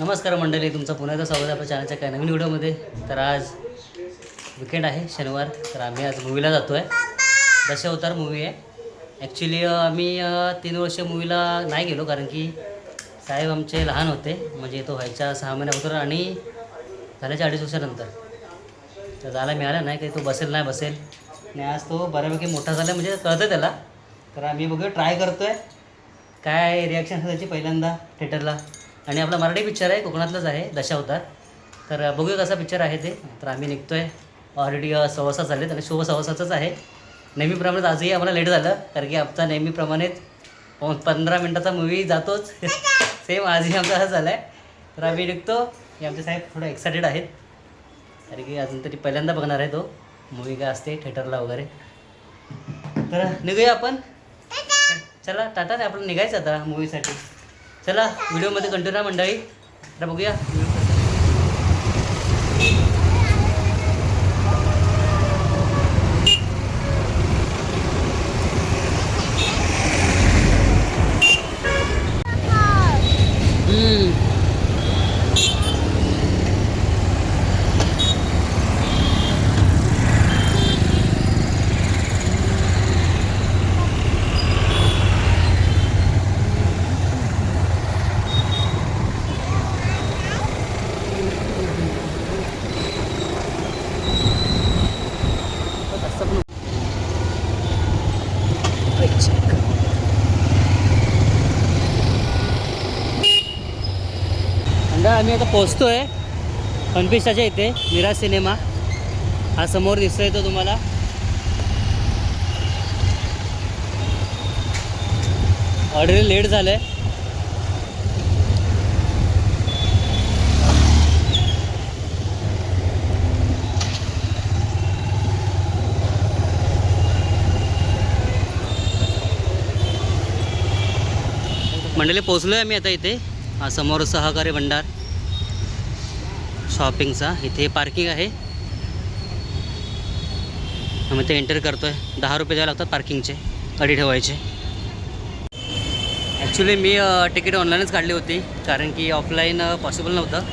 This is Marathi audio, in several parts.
नमस्कार मंडळी तुमचं पुन्हा एकदा स्वागत आपल्या चॅनलच्या काय नवीन व्हिडिओमध्ये. तर आज विकेंड आहे शनिवार. तर आम्ही आज मूवीला जातो आहे दशावतार मूवी आहे. ॲक्च्युली आम्ही तीन वर्ष मूवीला नाही गेलो कारण की साहेब आमचे लहान होते. म्हणजे तो व्हायच्या सहा महिन्याबरोबर आणि झाल्याच्या अडीच वर्षानंतर. तर जायला मिळालं नाही काही तो बसेल नाही बसेल. आणि आज तो बऱ्यापैकी मोठा झाला म्हणजे कळतं त्याला. तर आम्ही बघू ट्राय करतो आहे काय रिॲक्शन आहे त्याची पहिल्यांदा थिएटरला आणि आपला मराठी पिक्चर आहे कोकणातलाच आहे दशावतार. तर बघूया कसा पिक्चर आहे ते. तर आम्ही निघतो आहे ऑलरेडी सव्वासा झालेत. आणि शो सव्वासाचाच आहे. नेहमीप्रमाणेच आजही आम्हाला लेट झालं कारण की आमचा नेहमीप्रमाणेच पंधरा मिनटाचा मूवी जातोच. सेम आजही आमचा हा झाला आहे तर आम्ही निघतो. हे आमचे साहेब थोडं एक्सायटेड आहेत. कारण की अजून तरी पहिल्यांदा बघणार आहे तो. मूवी काय असते थिएटरला वगैरे. तर निघूया आपण. चला टाटा नाही आपण निघायचं आता मूवीसाठी चला व्हिडिओमध्ये कंटिन्यू राहा मंडळी. आता बघूया. आम्ही आता पोचतो आहे फनपिस्टाच्या इथे मिराज सिनेमा. हा समोर दिसतोय तो तुम्हाला. ऑर्डर लेट झालं आहे मंडळी पोचलो आहे आम्ही आता इथे. हा समोर सहकारी भंडार. शॉपिंगचा इथे पार्किंग आहे. आम्ही ते एंटर करतो आहे दहा रुपये द्यावे लागतात पार्किंगचे गाडी ठेवायचे. ॲक्च्युली मी तिकीट ऑनलाईनच काढली होती. कारण की ऑफलाईन पॉसिबल नव्हतं.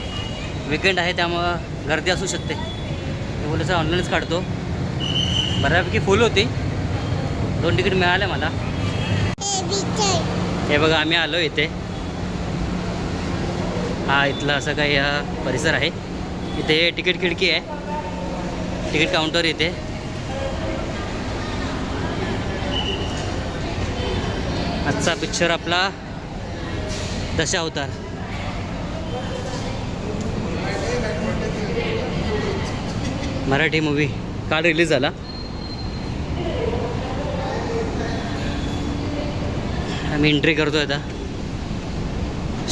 विकेंड आहे त्यामुळं गर्दी असू शकते. बोलले सर ऑनलाईनच काढतो. बऱ्यापैकी फुल होती. दोन तिकीट मिळाले मला. हे बघा आम्ही आलो इथे. हा इथला असं काही हा परिसर आहे. इथे तिकीट खिडकी आहे. तिकीट काउंटर इथे. आजचा पिक्चर आपला दशावतार मराठी मूवी काल रिलीज झाला. आम्ही एंट्री करतोय आता.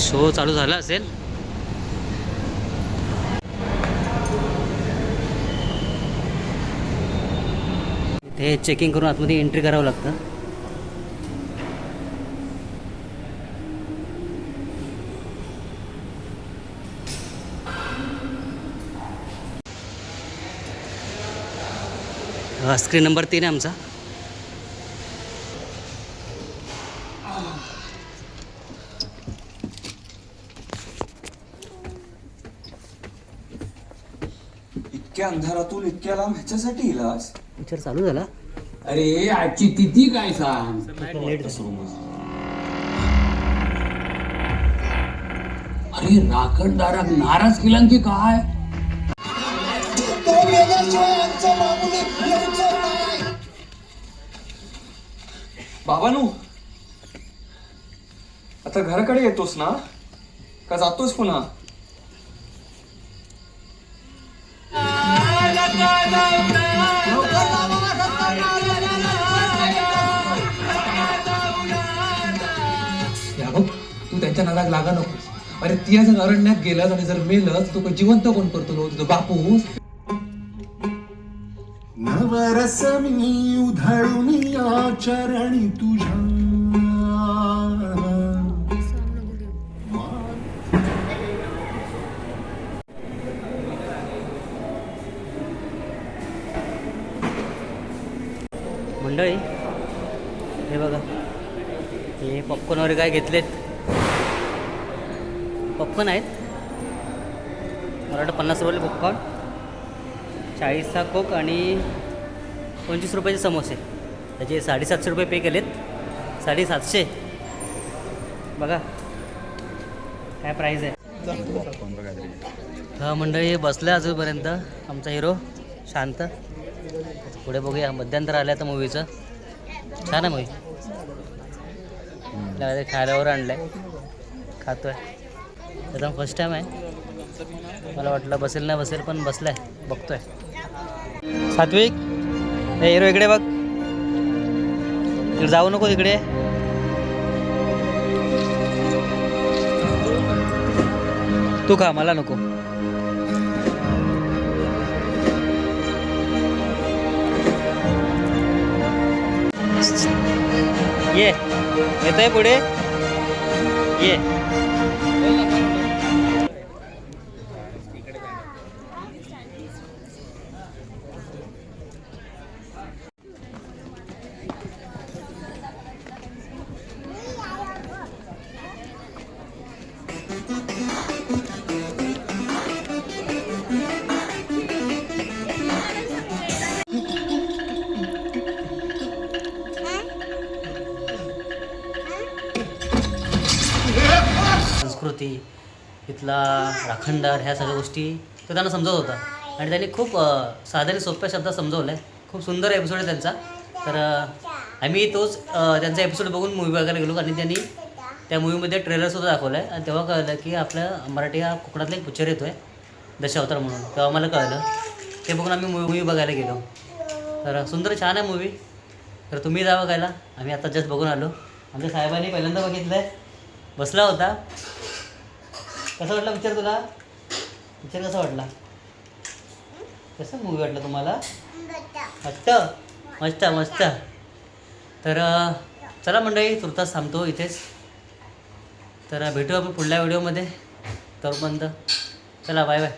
शो चालू झाला असेल. ते चेकिंग करून आतमध्ये एंट्री करावं लागतं. स्क्रीन नंबर तीन आहे आमचा. इतक्या अंधारातून इतक्या लांब ह्याच्यासाठी इलाज? विचार चालू झाला. अरे आजची तिथी काय सांग? लेट अरे राखणदाराक नाराज केला की काय? बाबानू आता घराकडे येतोस ना? का जातोस पुन्हा? तू त्यांच्या नादात लागा नको अरे ती जर अरण्यात गेलास आणि जर मेलस तू काही जिवंत कोण करतो लो? तुझं बापू. नवरस मी उधळून या चरणी तुझ्या. मंडळी हे बघा हे पॉपकॉर्न वगैरे काय घेतलेत? पॉपकॉर्न आहेत. मला वाटतं पन्नास रुपये पॉपकॉर्न चाळीसचा कोक आणि पंचवीस रुपयाचे समोसे. त्याचे साडेसातशे रुपये पे केलेत. साडेसातशे. बघा काय प्राईज आहे. हा मंडळी बसलं अजूनपर्यंत आमचा हिरो शांत. पुढे बघूया मध्यंतर आलं आता मूवीचं छान आहे मूवी त्याला ते खायल्यावर आणलं आहे खातो आहे एकदम फर्स्ट टाईम आहे. मला वाटलं बसेल ना बसेल पण बसलाय. बघतोय. सात्विक हे हिरो इकडे बघ. तिकडे जाऊ नको तिकडे तू खा मला नको. ये येतोय पुढे? ये. संस्कृती इथला राखणदार ह्या सगळ्या गोष्टी तो त्यांना समजवत होता. आणि त्यांनी खूप अ, साध्या सोप्या शब्दात समजवलं आहे खूप सुंदर एपिसोड आहे त्यांचा. तर आम्ही तोच त्यांचा एपिसोड बघून मूवी बघायला गेलो आणि त्यांनी त्या मूवीमध्ये ट्रेलरसुद्धा दाखवलं आहे आणि तेव्हा कळलं की आपल्या मराठी हा कोकणातला एक पिक्चर येतो आहे दशावतार म्हणून. तेव्हा आम्हाला कळलं. ते बघून आम्ही मूवी बघायला गेलो. तर सुंदर छान आहे मूवी तर तुम्ही जा बघायला. आम्ही आता जस्ट बघून आलो. आमच्या साहेबांनी पहिल्यांदा बघितलं आहे बसला होता. कसा वाटला पिक्चर तुला? पिक्चर कसा वाटला? कसं मूवी वाटलं तुम्हाला? मस्त मस्त मस्त. तर चला मंडळी तुर्तास थांबतो इथेच. तर भेटू आपण पुढल्या व्हिडिओमध्ये तोपर्यंत चला बाय बाय